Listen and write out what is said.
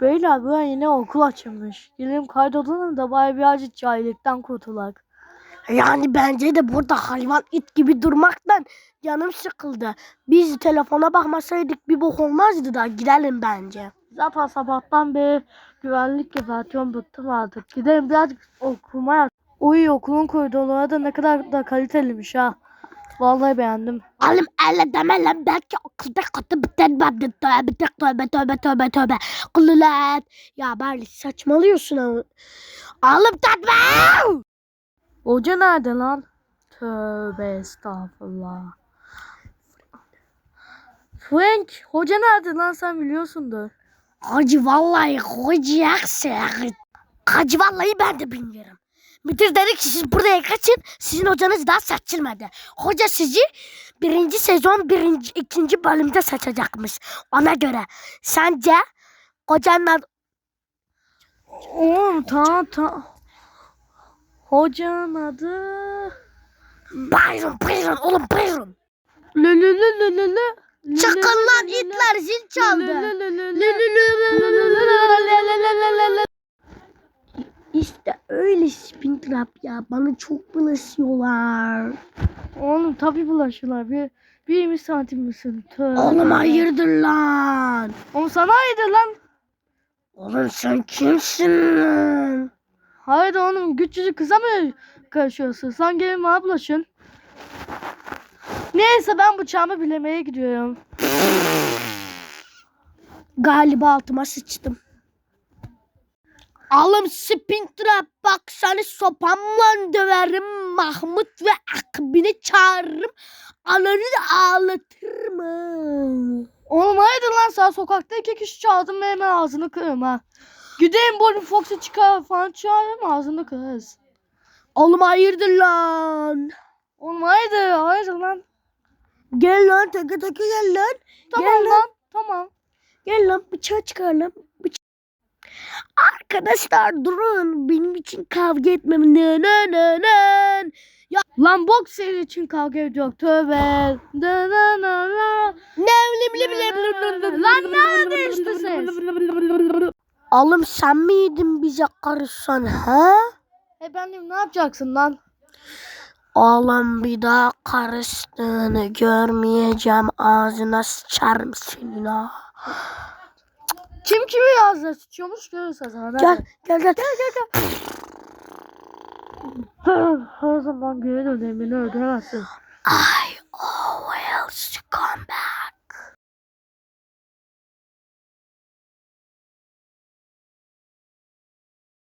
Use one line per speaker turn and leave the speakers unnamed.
Beyler bu yine okul açılmış. Gidelim kaydolalım da bari birazcık cahillikten kurtulak.
Yani bence de burada hayvan it gibi durmaktan canım sıkıldı. Biz telefona bakmasaydık bir bok olmazdı da gidelim bence.
Zaten sabahtan beri güvenlik yapıyorum bıktım artık. Gidelim birazcık okumaya. Uy okulun koridorları da ne kadar da kaliteliymiş ha. Vallahi beğendim.
Oğlum öyle deme lan belki okulda kötü bitenmedi. Tövbe tövbe tövbe tövbe tövbe. Kululat. Ya bari saçmalıyorsun ama. Oğlum tatma.
Hoca nerede lan? Tövbe estağfurullah. Frank, hoca nerede lan sen biliyorsundur.
Hacı vallahi koyacaksın. Hacı vallahi ben de bilmiyorum. Müdür dedi ki siz buraya kaçın. Sizin hocanız daha seçilmedi. Hoca sizi birinci sezon birinci, ikinci bölümde seçecekmiş. Ona göre. Sence hocanın adı...
Oğlum tamam tamam. Hocanın adı...
Buyurun buyurun oğlum buyurun.
Lü lü lü lü lü lü.
Lan
lü.
itler zil çaldı.
Lü lü. Lü lü lü
trap ya. Bana çok bulaşıyorlar.
Oğlum tabi bulaşıyorlar. Bir, bir 20 santim misin? Tövbe.
Oğlum hayırdır lan?
Oğlum sana hayırdır lan?
Oğlum sen kimsin lan?
Hayır oğlum küçücük kıza mı karışıyorsun? Sen gelin bana bulaşın. Neyse ben bıçağımı bilemeye gidiyorum.
Galiba altıma sıçtım. Alım spin trap bak seni sopamla döverim Mahmut ve akbini çağırırım. Ananı da ağlatırım. ha.
Oğlum hayırdır lan sen sokakta iki kişi çağırdın ve hemen ağzını kırarım ha. Gideyim Bonnie Fox'u çıkar falan çağırırım ağzını kırarız.
Oğlum hayırdır lan?
Oğlum hayırdır hayırdır lan.
Gel lan taka taka gel lan.
Tamam
Gel
lan tamam.
Gel lan bıçağı çıkar lan. Bıça- Arkadaşlar durun. Benim için kavga etmem. Ne ne ne ne.
Lan boks seri için kavga ediyor tövbe. Da.
Ne blim blim blim blim blim blim.
Lan nerede işte ses?
Oğlum sen miydin bize karışan ha?
E ben diyeyim, ne yapacaksın lan?
Oğlum bir daha karıştığını görmeyeceğim. Ağzına sıçarım senin ha.
Kim kimi ağzına tutuyormuş görürsen sana.
Gel gel gel. Gel gel gel.
Her zaman geri döneyim beni öldüremezsin.
I always come back.